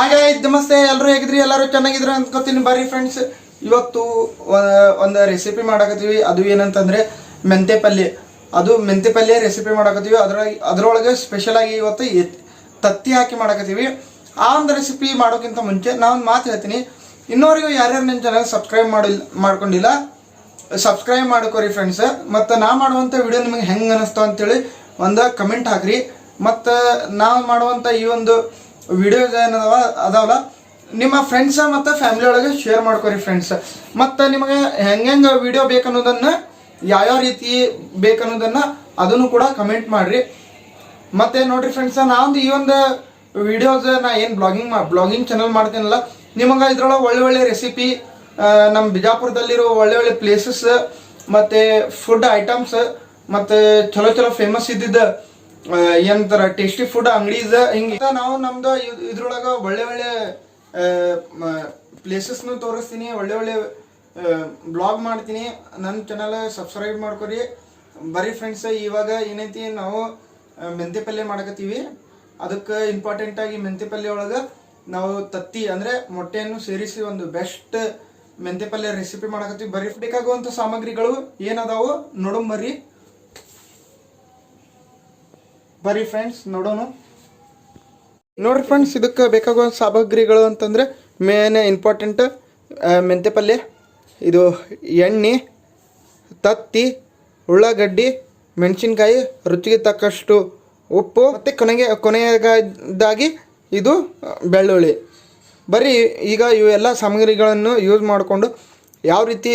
ಹಾಗೆ, ನಮಸ್ತೆ ಎಲ್ಲರೂ ಹೇಗಿದ್ರಿ? ಎಲ್ಲರೂ ಚೆನ್ನಾಗಿದ್ರು ಅನ್ಕೋತೀನಿ ಬರ್ರಿ ಫ್ರೆಂಡ್ಸ್ ಇವತ್ತು ಒಂದು ರೆಸಿಪಿ ಮಾಡಕತ್ತೀವಿ. ಅದು ಏನಂತಂದ್ರೆ ಮೆಂತೆ ಪಲ್ಯ ಅದು ಮೆಂತೆ ಪಲ್ಯ ರೆಸಿಪಿ ಮಾಡಕತ್ತೀವಿ. ಅದ್ರೊಳಗೆ ಅದ್ರೊಳಗೆ ಸ್ಪೆಷಲ್ ಆಗಿ ಇವತ್ತು ತತ್ತಿ ಹಾಕಿ ಮಾಡಕತ್ತೀವಿ. ಆ ಒಂದು ರೆಸಿಪಿ ಮಾಡೋಕ್ಕಿಂತ ಮುಂಚೆ ನಾನು ಮಾತು ಹೇಳ್ತೀನಿ. ಇನ್ನೋರಿಗೂ ಯಾರ್ಯಾರು ನನ್ನ ಚಾನಲ್ ಸಬ್ಸ್ಕ್ರೈಬ್ ಮಾಡಿಲ್ಲ ಮಾಡ್ಕೊಂಡಿಲ್ಲ ಸಬ್ಸ್ಕ್ರೈಬ್ ಮಾಡ್ಕೋರಿ ಫ್ರೆಂಡ್ಸ್ ಮತ್ತು ನಾ ಮಾಡುವಂಥ ವಿಡಿಯೋ ನಿಮಗೆ ಹೆಂಗೆ ಅನಿಸ್ತು ಅಂತೇಳಿ ಒಂದು ಕಮೆಂಟ್ ಹಾಕ್ರಿ. ಮತ್ತು ನಾವು ಮಾಡುವಂಥ ಈ ಒಂದು ವಿಡಿಯೋಸ್ ಏನದವ, ಅದಾವಲ್ಲ? ನಿಮ್ಮ ಫ್ರೆಂಡ್ಸ ಮತ್ತು ಫ್ಯಾಮಿಲಿ ಒಳಗೆ ಶೇರ್ ಮಾಡ್ಕೊರಿ ಫ್ರೆಂಡ್ಸ್ ಮತ್ತು ನಿಮಗೆ ಹೆಂಗೆ ವಿಡಿಯೋ ಬೇಕನ್ನೋದನ್ನು, ಯಾವ್ಯಾವ ರೀತಿ ಬೇಕನ್ನೋದನ್ನು ಅದನ್ನು ಕೂಡ ಕಮೆಂಟ್ ಮಾಡಿರಿ. ಮತ್ತೆ ನೋಡಿರಿ ಫ್ರೆಂಡ್ಸ್ ನಾವೊಂದು ಈ ಒಂದು ವಿಡಿಯೋಸ್ ನಾ ಏನು ಬ್ಲಾಗಿಂಗ್ ಬ್ಲಾಗಿಂಗ್ ಚಾನಲ್ ಮಾಡ್ತೀನಲ್ಲ, ನಿಮಗೆ ಇದ್ರೊಳಗೆ ಒಳ್ಳೆ ಒಳ್ಳೆ ರೆಸಿಪಿ ನಮ್ಮ ಬಿಜಾಪುರದಲ್ಲಿರೋ ಒಳ್ಳೆ ಒಳ್ಳೆ ಪ್ಲೇಸಸ್ ಮತ್ತೆ ಫುಡ್ ಐಟಮ್ಸ್ ಮತ್ತೆ ಚಲೋ ಚಲೋ ಫೇಮಸ್ ಇದ್ದಿದ್ದ ಏನಂತಾರ ಟೇಸ್ಟಿ ಫುಡ್ ಅಂಗಡೀಸ್ ಹಿಂಗ. ನಾವು ನಮ್ದು ಇದ್ರೊಳಗ ಒಳ್ಳೆ ಒಳ್ಳೆ ಪ್ಲೇಸಸ್ ಪ್ಲೇಸಸ್ನು ತೋರಿಸ್ತೀನಿ. ಒಳ್ಳೆ ಒಳ್ಳೆ ಬ್ಲಾಗ್ ಮಾಡ್ತೀನಿ. ನನ್ನ ಚಾನಲ್ ಸಬ್ಸ್ಕ್ರೈಬ್ ಮಾಡ್ಕೊರಿ. ಬರೀ ಫ್ರೆಂಡ್ಸ್ ಇವಾಗ ಏನೈತಿ, ನಾವು ಮೆಂತೆ ಪಲ್ಯ ಮಾಡಕತ್ತೀವಿ. ಅದಕ್ಕೆ ಇಂಪಾರ್ಟೆಂಟ್ ಆಗಿ ಮೆಂತೆ ಪಲ್ಯ ಒಳಗೆ ನಾವು ತತ್ತಿ, ಅಂದ್ರೆ ಮೊಟ್ಟೆಯನ್ನು ಸೇರಿಸಿ ಒಂದು ಬೆಸ್ಟ್ ಮೆಂತೆ ಪಲ್ಯ ರೆಸಿಪಿ ಮಾಡಕತ್ತೀವಿ. ಬರೀ ಬೇಕಾಗುವಂಥ ಸಾಮಗ್ರಿಗಳು ಏನದಾವು ನೋಡೋಣ ಬರ್ರಿ ಫ್ರೆಂಡ್ಸ್ ನೋಡೋಣ. ನೋಡ್ರಿ ಫ್ರೆಂಡ್ಸ್ ಇದಕ್ಕೆ ಬೇಕಾಗುವ ಸಾಮಗ್ರಿಗಳು ಅಂತಂದರೆ ಮೇನ್ ಇಂಪಾರ್ಟೆಂಟ್ ಮೆಂತೆ ಪಲ್ಯ ಇದು ಎಣ್ಣೆ, ತತ್ತಿ, ಉಳ್ಳಾಗಡ್ಡಿ, ಮೆಣಸಿನ್ಕಾಯಿ, ರುಚಿಗೆ ತಕ್ಕಷ್ಟು ಉಪ್ಪು, ಮತ್ತು ಕೊನೆಗೆ, ಕೊನೆಯದಾಗಿ ಇದು ಬೆಳ್ಳುಳ್ಳಿ. ಬರೀ ಈಗ ಇವೆಲ್ಲ ಸಾಮಗ್ರಿಗಳನ್ನು ಯೂಸ್ ಮಾಡಿಕೊಂಡು ಯಾವ ರೀತಿ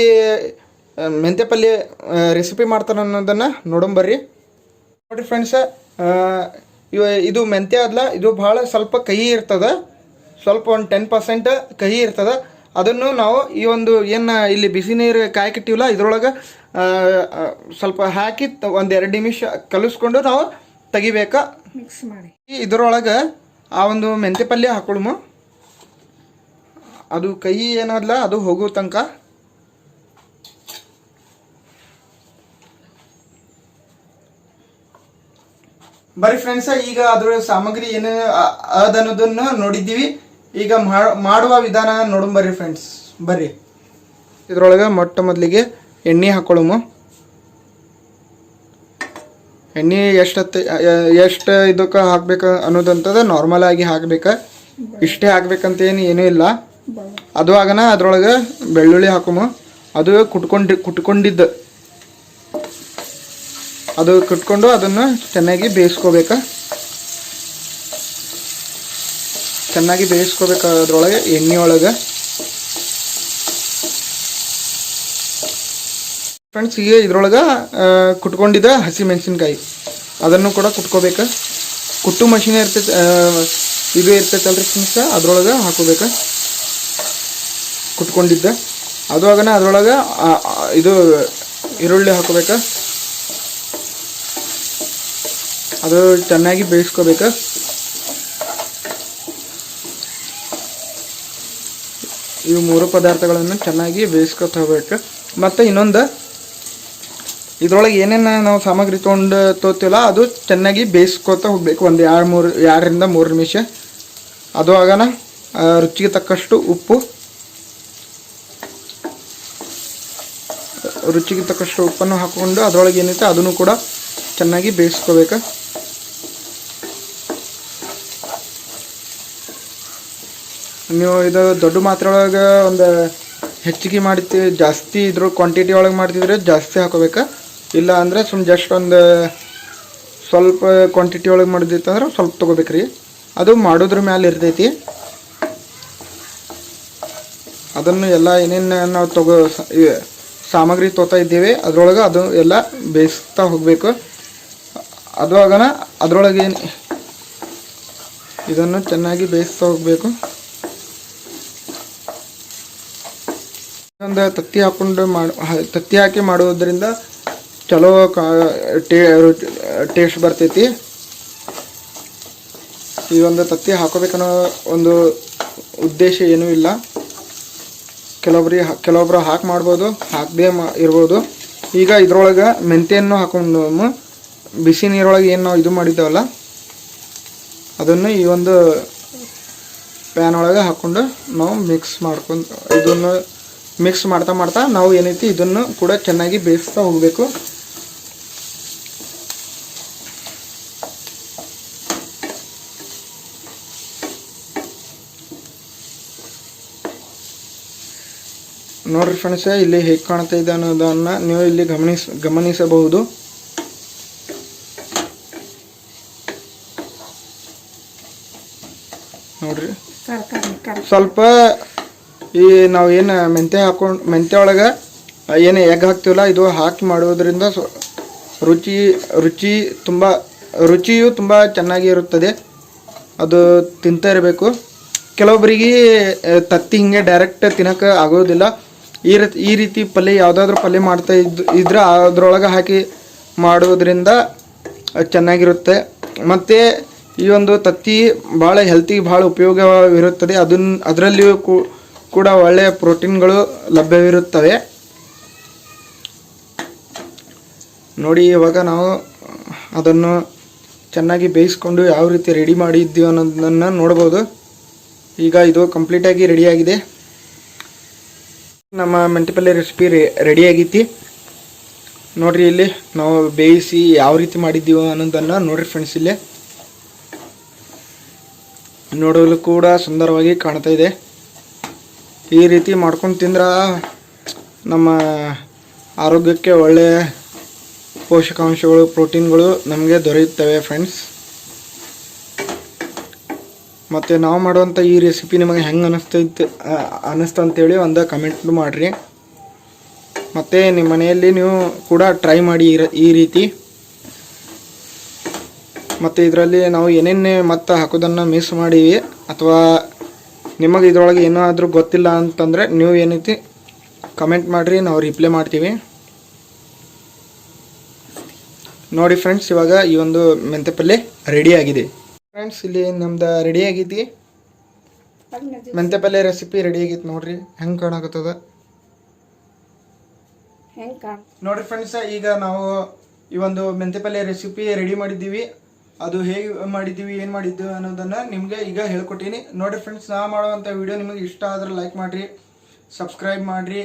ಮೆಂತ್ಯ ಮೆಂತೆ ಪಲ್ಯ ರೆಸಿಪಿ ಮಾಡ್ತಾರೆ ಅನ್ನೋದನ್ನು ನೋಡೋಣ ಬರ್ರಿ. ನೋಡಿರಿ ಫ್ರೆಂಡ್ಸ್ ಇವ ಇದು ಮೆಂತ್ಯ ಅದ್ಲ ಇದು ಭಾಳ ಸ್ವಲ್ಪ ಕಹಿ ಇರ್ತದ. ಸ್ವಲ್ಪ ಒಂದು ಟೆನ್ ಪರ್ಸೆಂಟ್ ಕಹಿ ಇರ್ತದ. ಅದನ್ನು ನಾವು ಈ ಒಂದು ಏನು ಇಲ್ಲಿ ಬಿಸಿ ನೀರು ಕಾಯ್ಕಿಟ್ಟಿವಲ್ಲ ಇದ್ರೊಳಗೆ ಸ್ವಲ್ಪ ಹಾಕಿ ಒಂದು ಎರಡು ನಿಮಿಷ ಕಲಿಸ್ಕೊಂಡು ನಾವು ತೆಗಿಬೇಕ. ಮಿಕ್ಸ್ ಮಾಡಿ. ಇದರೊಳಗೆ ಆ ಒಂದು ಮೆಂತ್ಯ ಪಲ್ಯ ಹಾಕೊಳ್ಮು. ಅದು ಕಹಿ ಏನದಲ್ಲ ಅದು ಹೋಗೋ ತನಕ. ಬರೀ ಫ್ರೆಂಡ್ಸ್ ಈಗ ಅದರ ಸಾಮಗ್ರಿ ಏನು ಅದನ್ನೋದನ್ನ ನೋಡಿದ್ದೀವಿ. ಈಗ ಮಾಡುವ ವಿಧಾನ ನೋಡೋಣ ಬರ್ರಿ ಫ್ರೆಂಡ್ಸ್ ಬರ್ರಿ ಇದ್ರೊಳಗೆ ಮೊಟ್ಟ ಮೊದಲಿಗೆ ಎಣ್ಣೆ ಹಾಕೊಳ್ಳುಮು. ಎಣ್ಣೆ ಎಷ್ಟು ಎಷ್ಟು ಇದಕ್ಕೆ ಹಾಕ್ಬೇಕು ಅನ್ನೋದಂತದ ನಾರ್ಮಲ್ ಆಗಿ ಹಾಕ್ಬೇಕು. ಇಷ್ಟೇ ಹಾಕ್ಬೇಕಂತ ಏನು ಏನೂ ಇಲ್ಲ. ಅದು ಆಗನ ಅದ್ರೊಳಗೆ ಬೆಳ್ಳುಳ್ಳಿ ಹಾಕುಮು. ಅದು ಕುಟ್ಕೊಂಡು ಕುಟ್ಕೊಂಡಿದ್ದು. ಅದು ಕಟ್ಕೊಂಡು ಅದನ್ನು ಚೆನ್ನಾಗಿ ಬೇಯಿಸ್ಕೋಬೇಕು? ಚೆನ್ನಾಗಿ ಬೇಯಿಸ್ಕೋಬೇಕಾದ್ರೊಳಗೆ ಎಣ್ಣೆ ಒಳಗೆ ಫ್ರೆಂಡ್ಸ್ ಈಗ ಇದ್ರೊಳಗೆ ಕುಟ್ಕೊಂಡಿದ್ದ ಹಸಿ ಮೆಣಸಿನ್ಕಾಯಿ ಅದನ್ನು ಕೂಡ ಕುಟ್ಕೋಬೇಕು? ಕುಟ್ಟು ಮಷಿನ್ ಇರ್ತೈತೆ ಇದು ಇರ್ತೈತಲ್ರಿ ಫ್ರೆಂಡ್ಸ್ ಅದ್ರೊಳಗೆ ಹಾಕೋಬೇಕು? ಕುಟ್ಕೊಂಡಿದ್ದ. ಅದು ಆಗನ ಅದ್ರೊಳಗೆ ಇದು ಈರುಳ್ಳಿ ಹಾಕೋಬೇಕು? ಅದು ಚೆನ್ನಾಗಿ ಬೇಯಿಸ್ಕೋಬೇಕು. ಇವು ಮೂರು ಪದಾರ್ಥಗಳನ್ನು ಚೆನ್ನಾಗಿ ಬೇಯಿಸ್ಕೊತ ಹೋಗ್ಬೇಕು ಮತ್ತು ಇನ್ನೊಂದು, ಇದ್ರೊಳಗೆ ಏನೇನು ನಾವು ಸಾಮಗ್ರಿ ತೊಗೊಂಡು ತೋತಿಲ್ಲ ಅದು ಚೆನ್ನಾಗಿ ಬೇಯಿಸ್ಕೊತ ಹೋಗ್ಬೇಕು. ಒಂದು ಎರಡು ಮೂರು, ಎರಡರಿಂದ ಮೂರು ನಿಮಿಷ. ಅದು ಆಗನ ರುಚಿಗೆ ತಕ್ಕಷ್ಟು ಉಪ್ಪು. ರುಚಿಗೆ ತಕ್ಕಷ್ಟು ಉಪ್ಪನ್ನು ಹಾಕ್ಕೊಂಡು, ಅದರೊಳಗೆ ಏನೈತೆ ಅದನ್ನು ಕೂಡ ಚೆನ್ನಾಗಿ ಬೇಯಿಸ್ಕೋಬೇಕು. ನೀವು ಇದು ದೊಡ್ಡ ಮಾತ್ರೆ ಒಳಗೆ ಒಂದು ಹೆಚ್ಚಿಗೆ ಮಾಡ್ತೀವಿ ಜಾಸ್ತಿ ಇದ್ರ ಕ್ವಾಂಟಿಟಿ ಒಳಗೆ ಮಾಡ್ತಿದ್ರೆ ಜಾಸ್ತಿ ಹಾಕೋಬೇಕು. ಇಲ್ಲ ಅಂದರೆ ಸುಮ್ಮನೆ ಜಸ್ಟ್ ಒಂದು ಸ್ವಲ್ಪ ಕ್ವಾಂಟಿಟಿ ಒಳಗೆ ಮಾಡಿದಿತ್ತಂದ್ರೆ ಸ್ವಲ್ಪ ತೊಗೋಬೇಕ್ರಿ ಅದು ಮಾಡೋದ್ರ ಮ್ಯಾಲೆ ಇರ್ತೈತಿ. ಅದನ್ನು ಎಲ್ಲ ಏನೇನು ನಾವು ತಗೋ ಸಾಮಗ್ರಿ ತೋತಾ ಇದ್ದೀವಿ, ಅದರೊಳಗೆ ಅದು ಎಲ್ಲ ಬೇಯಿಸ್ತಾ ಹೋಗಬೇಕು. ಅದು ಆಗನ ಅದರೊಳಗೆ ಏನು ಇದನ್ನು ಚೆನ್ನಾಗಿ ಬೇಯಿಸ್ತಾ ಹೋಗಬೇಕು. ಒಂದು ತತ್ತಿ ಹಾಕೊಂಡು ಮಾಡಿ ತತ್ತಿ ಹಾಕಿ ಮಾಡೋದ್ರಿಂದ ಚಲೋ ಕಾ ಟೇಸ್ಟ್ ಬರ್ತೈತಿ. ಈ ಒಂದು ತತ್ತಿ ಹಾಕೋಬೇಕನ್ನೋ ಒಂದು ಉದ್ದೇಶ ಏನೂ ಇಲ್ಲ. ಕೆಲವೊಬ್ರಿಗೆ ಕೆಲವೊಬ್ರು ಹಾಕಿ ಮಾಡ್ಬೋದು, ಹಾಕದೇ ಮಾ ಇರ್ಬೋದು. ಈಗ ಇದ್ರೊಳಗೆ ಮೆಂತೆಯನ್ನು ಹಾಕೊಂಡು ಬಿಸಿ ನೀರೊಳಗೆ ಏನು ನಾವು ಇದು ಮಾಡಿದ್ದೇವಲ್ಲ, ಅದನ್ನು ಈ ಒಂದು ಪ್ಯಾನ್ ಒಳಗೆ ಹಾಕ್ಕೊಂಡು ನಾವು ಮಿಕ್ಸ್ ಮಾಡ್ಕೊಂಡು ಇದನ್ನು ಮಿಕ್ಸ್ ಮಾಡ್ತಾ ಮಾಡ್ತಾ ನಾವು ಏನೈತಿ ಇದನ್ನು ಕೂಡ ಚೆನ್ನಾಗಿ ಬೇಯಿಸ್ತಾ ಹೋಗಬೇಕು. ನೋಡ್ರಿ ಫ್ರೆಂಡ್ಸ್ ಇಲ್ಲಿ ಹೇಗೆ ಕಾಣ್ತಾ ಇದೆ ಅನ್ನೋದನ್ನ ನೀವು ಇಲ್ಲಿ ಗಮನಿಸ ಗಮನಿಸಬಹುದು. ನೋಡ್ರಿ. ಸ್ವಲ್ಪ ಈ ನಾವು ಏನು ಮೆಂತ್ಯ ಹಾಕೊಂಡು ಮೆಂತ್ಯ ಒಳಗೆ ಏನು ಎಗ್ ಹಾಕ್ತೀವಲ್ಲ, ಇದು ಹಾಕಿ ಮಾಡೋದ್ರಿಂದ ರುಚಿ ರುಚಿ ತುಂಬ, ರುಚಿಯು ತುಂಬ ಚೆನ್ನಾಗಿ ಇರುತ್ತದೆ ಅದು ತಿಂತಾ ಇರಬೇಕು. ಕೆಲವೊಬ್ಬರಿಗೆ ತತ್ತಿ ಹಿಂಗೆ ಡೈರೆಕ್ಟ್ ತಿನ್ನೋಕೆ ಆಗೋದಿಲ್ಲ. ಈ ರೀತಿ ಈ ರೀತಿ ಪಲ್ಯ ಯಾವುದಾದ್ರೂ ಪಲ್ಯ ಮಾಡ್ತಾ ಇದ್ದು ಇದ್ರೆ ಅದರೊಳಗೆ ಹಾಕಿ ಮಾಡೋದ್ರಿಂದ ಚೆನ್ನಾಗಿರುತ್ತೆ. ಮತ್ತು ಈ ಒಂದು ತತ್ತಿ ಭಾಳ ಹೆಲ್ತಿಗೆ ಭಾಳ ಉಪಯೋಗವಿರುತ್ತದೆ. ಅದನ್ನ ಅದರಲ್ಲಿಯೂ ಕೂ- ಕೂಡ ಒಳ್ಳೆಯ ಪ್ರೋಟೀನ್ಗಳು ಲಭ್ಯವಿರುತ್ತವೆ. ನೋಡಿ, ಇವಾಗ ನಾವು ಅದನ್ನು ಚೆನ್ನಾಗಿ ಬೇಯಿಸ್ಕೊಂಡು ಯಾವ ರೀತಿ ರೆಡಿ ಮಾಡಿದ್ದೀವಿ ಅನ್ನೋದನ್ನು ನೋಡ್ಬೋದು. ಈಗ ಇದು ಕಂಪ್ಲೀಟಾಗಿ ರೆಡಿಯಾಗಿದೆ. ನಮ್ಮ ಮೆಂತೆ ಪಲ್ಯ ರೆಸಿಪಿ ರೆಡಿ ಆಗೈತಿ ನೋಡಿರಿ, ಇಲ್ಲಿ ನಾವು ಬೇಯಿಸಿ ಯಾವ ರೀತಿ ಮಾಡಿದ್ದೀವೋ ಅನ್ನೋದನ್ನು ನೋಡ್ರಿ ಫ್ರೆಂಡ್ಸ್ ಇಲ್ಲಿ. ನೋಡಲು ಕೂಡ ಸುಂದರವಾಗಿ ಕಾಣ್ತಾ ಇದೆ. ಈ ರೀತಿ ಮಾಡ್ಕೊಂಡು ತಿಂದ್ರೆ ನಮ್ಮ ಆರೋಗ್ಯಕ್ಕೆ ಒಳ್ಳೆಯ ಪೋಷಕಾಂಶಗಳು, ಪ್ರೋಟೀನ್ಗಳು ನಮಗೆ ದೊರೆಯುತ್ತವೆ ಫ್ರೆಂಡ್ಸ್ ಮತ್ತು ನಾವು ಮಾಡುವಂಥ ಈ ರೆಸಿಪಿ ನಿಮಗೆ ಹೆಂಗೆ ಅನ್ನಿಸ್ತೈತೆ ಅನ್ನಿಸ್ತು ಅಂತೇಳಿ ಒಂದು ಕಮೆಂಟ್ ಮಾಡಿರಿ. ಮತ್ತು ನಿಮ್ಮ ಮನೆಯಲ್ಲಿ ನೀವು ಕೂಡ ಟ್ರೈ ಮಾಡಿ ಈ ರೀತಿ. ಮತ್ತು ಇದರಲ್ಲಿ ನಾವು ಏನೇನೇ ಮತ್ತೆ ಹಾಕೋದನ್ನು ಮಿಸ್ ಮಾಡೀವಿ, ಅಥವಾ ನಿಮಗೆ ಇದರೊಳಗೆ ಏನಾದರೂ ಗೊತ್ತಿಲ್ಲ ಅಂತಂದರೆ ನೀವು ಏನೈತಿ ಕಮೆಂಟ್ ಮಾಡಿರಿ ನಾವು ರಿಪ್ಲೈ ಮಾಡ್ತೀವಿ. ನೋಡಿ ಫ್ರೆಂಡ್ಸ್ ಇವಾಗ ಈ ಒಂದು ಮೆಂತೆ ಪಲ್ಯ ರೆಡಿ ಆಗಿದೆ. ಫ್ರೆಂಡ್ಸ್ ಇಲ್ಲಿ ನಮ್ದು ರೆಡಿ ಆಗೈತಿ. ಮೆಂತೆ ಪಲ್ಯ ರೆಸಿಪಿ ರೆಡಿ ಆಗೈತಿ ನೋಡ್ರಿ ಹೆಂಗೆ ಕಾಣಕತ್ತದ? ನೋಡ್ರಿ ಫ್ರೆಂಡ್ಸ್ ಈಗ ನಾವು ಈ ಒಂದು ಮೆಂತೆ ಪಲ್ಯ ರೆಸಿಪಿ ರೆಡಿ ಮಾಡಿದ್ದೀವಿ. ಅದು ಹೇಗೆ ಮಾಡಿದ್ದೀವಿ, ಏನು ಮಾಡಿದ್ದೀವಿ ಅನ್ನೋದನ್ನು ನಿಮಗೆ ಈಗ ಹೇಳ್ಕೊಟ್ಟೀನಿ. ನೋಡಿ ಫ್ರೆಂಡ್ಸ್ ನಾ ಮಾಡುವಂಥ ವಿಡಿಯೋ ನಿಮಗೆ ಇಷ್ಟ ಆದ್ರೆ ಲೈಕ್ ಮಾಡಿರಿ ಸಬ್ಸ್ಕ್ರೈಬ್ ಮಾಡಿರಿ,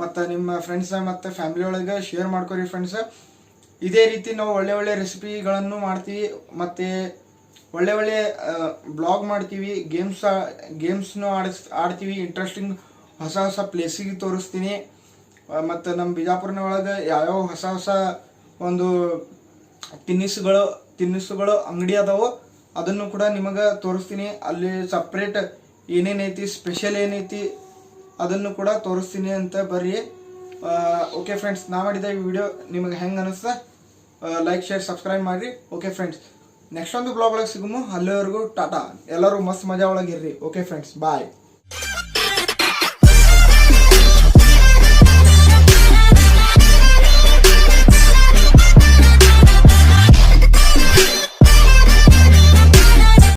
ಮತ್ತು ನಿಮ್ಮ ಫ್ರೆಂಡ್ಸ್ ಮತ್ತು ಫ್ಯಾಮಿಲಿ ಒಳಗೆ ಶೇರ್ ಮಾಡ್ಕೊರಿ ಫ್ರೆಂಡ್ಸ್ ಇದೇ ರೀತಿ ನಾವು ಒಳ್ಳೆ ಒಳ್ಳೆ ರೆಸಿಪಿಗಳನ್ನು ಮಾಡ್ತೀವಿ, ಮತ್ತು ಒಳ್ಳೆ ಒಳ್ಳೆ ಬ್ಲಾಗ್ ಮಾಡ್ತೀವಿ ಗೇಮ್ಸ್ ಗೇಮ್ಸ್ನು ಆಡಿಸ್, ಆಡ್ತೀವಿ ಇಂಟ್ರೆಸ್ಟಿಂಗ್ ಹೊಸ ಹೊಸ ಪ್ಲೇಸಿಗೆ ತೋರಿಸ್ತೀನಿ. ಮತ್ತು ನಮ್ಮ ಬಿಜಾಪುರನ ಒಳಗೆ ಯಾವ್ಯಾವ ಹೊಸ ಹೊಸ ಒಂದು ತಿನಿಸುಗಳು ತಿನಿಸುಗಳು ಅಂಗಡಿ ಅದಾವು. ಅದನ್ನು ಕೂಡ ನಿಮಗೆ ತೋರಿಸ್ತೀನಿ. ಅಲ್ಲಿ ಸಪ್ರೇಟ್ ಏನೇನೈತಿ ಸ್ಪೆಷಲ್ ಏನೈತಿ ಅದನ್ನು ಕೂಡ ತೋರಿಸ್ತೀನಿ ಅಂತ ಬರ್ರಿ. ಓಕೆ ಫ್ರೆಂಡ್ಸ್ ನಾ ಮಾಡಿದ ಈ ವಿಡಿಯೋ ನಿಮಗೆ ಹೆಂಗೆ ಅನಿಸ್ತಾ ಲೈಕ್ ಶೇರ್ ಸಬ್ಸ್ಕ್ರೈಬ್ ಮಾಡಿರಿ. ಓಕೆ ಫ್ರೆಂಡ್ಸ್ ನೆಕ್ಸ್ಟ್ ಒಂದು ಬ್ಲಾಗ್ ಒಳಗೆ ಸಿಗುಮು. ಅಲ್ಲಿವರೆಗೂ ಟಾಟಾ. ಎಲ್ಲರೂ ಮಸ್ತ್ ಮಜಾ ಒಳಗಿರ್ರಿ ಓಕೆ ಫ್ರೆಂಡ್ಸ್ ಬಾಯ್